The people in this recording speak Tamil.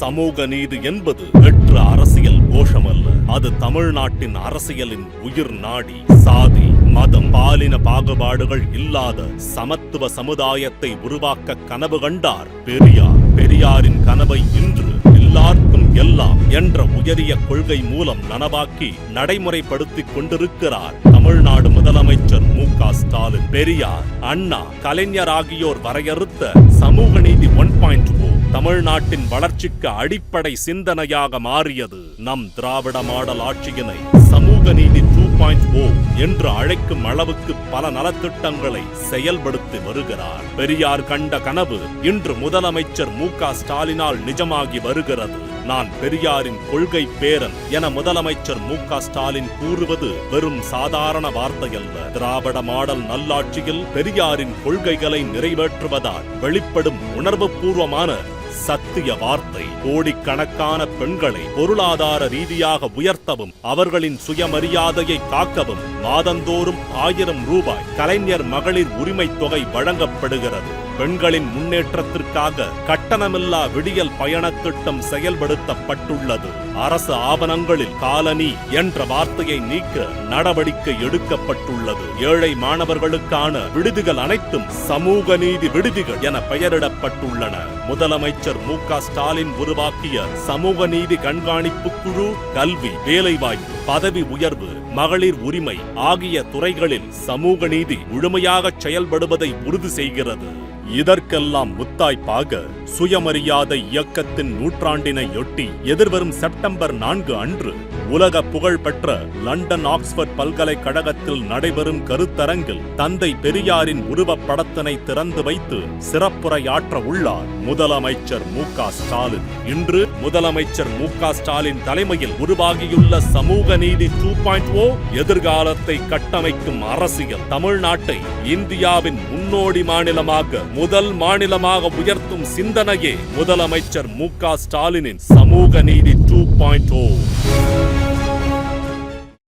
சமூக நீதி என்பது வெற்று அரசியல் கோஷமல்ல. அது தமிழ்நாட்டின் அரசியலின் உயிர் நாடி சாதி மதம் பாலின பாகுபாடுகள் இல்லாத சமத்துவ சமுதாயத்தை உருவாக்க கனவு கண்டார் பெரியார். பெரியாரின் கனவை இன்று எல்லாருக்கும் எல்லாம் என்ற உயரிய கொள்கை மூலம் நனவாக்கி நடைமுறைப்படுத்திக் கொண்டிருக்கிறார் தமிழ்நாடு முதலமைச்சர் மு க ஸ்டாலின். பெரியார் அண்ணா கலைஞர் ஆகியோர் வரையறுத்த சமூக நீதி ஒன் பாயிண்ட் தமிழ்நாட்டின் வளர்ச்சிக்கு அடிப்படை சிந்தனையாக மாறியது நம் திராவிட மாடல் ஆட்சியினை சமூக நீதி டூ பாயிண்ட் ஓ என்று அழைக்கும் அளவுக்கு பல நலத்திட்டங்களை செயல்படுத்தி வருகிறார். பெரியார் கண்ட கனவு இன்று முதலமைச்சர் மு க ஸ்டாலினால் நிஜமாகி வருகிறது. நான் பெரியாரின் கொள்கை பேரன் என முதலமைச்சர் மு க ஸ்டாலின் கூறுவது வெறும் சாதாரண வார்த்தையல்ல. திராவிட மாடல் நல்லாட்சியில் பெரியாரின் கொள்கைகளை நிறைவேற்றுவதால் வெளிப்படும் உணர்வுபூர்வமான சத்திய வார்த்தை. கோடிக்கணக்கான பெண்களை பொருளாதார ரீதியாக உயர்த்தவும் அவர்களின் சுயமரியாதையை காக்கவும் மாதந்தோறும் ஆயிரம் ரூபாய் கலைஞர் மகளிர் உரிமை தொகை வழங்கப்படுகிறது. பெண்களின் முன்னேற்றத்திற்காக கட்டணமில்லா விடியல் பயணத் திட்டம் செயல்படுத்தப்பட்டுள்ளது. அரசு ஆவணங்களில் காலனி என்ற வார்த்தையை நீக்க நடவடிக்கை எடுக்கப்பட்டுள்ளது. ஏழை மாணவர்களுக்கான விடுதிகள் அனைத்தும் சமூக நீதி விடுதிகள் என பெயரிடப்பட்டுள்ளன. முதலமைச்சர் மு க ஸ்டாலின் உருவாக்கிய சமூக நீதி கண்காணிப்பு குழு கல்வி வேலைவாய்ப்பு பதவி உயர்வு மகளிர் உரிமை ஆகிய துறைகளில் சமூக நீதி முழுமையாக செயல்படுவதை உறுதி செய்கிறது. இதற்கெல்லாம் முத்தாய்ப்பாக சுயமரியாதை இயக்கத்தின் நூற்றாண்டினையொட்டி எதிர்வரும் செப்டம்பர் நான்கு அன்று உலக புகழ்பெற்ற லண்டன் ஆக்ஸ்போர்ட் பல்கலைக்கழகத்தில் நடைபெறும் கருத்தரங்கில் தந்தை பெரியாரின் உருவப்படத்தினை திறந்து வைத்து சிறப்புரையாற்ற உள்ளார் முதலமைச்சர் மு ஸ்டாலின். இன்று முதலமைச்சர் மு ஸ்டாலின் தலைமையில் உருவாகியுள்ள சமூக நீதி டூ பாயிண்ட் ஓ எதிர்காலத்தை கட்டமைக்கும் அரசியல் தமிழ்நாட்டை இந்தியாவின் முன்னோடி மாநிலமாக முதல் மாநிலமாக உயர்த்தும் சிந்தனையே முதலமைச்சர் மு க ஸ்டாலினின் சமூக நீதி டூ பாயிண்ட் ஓ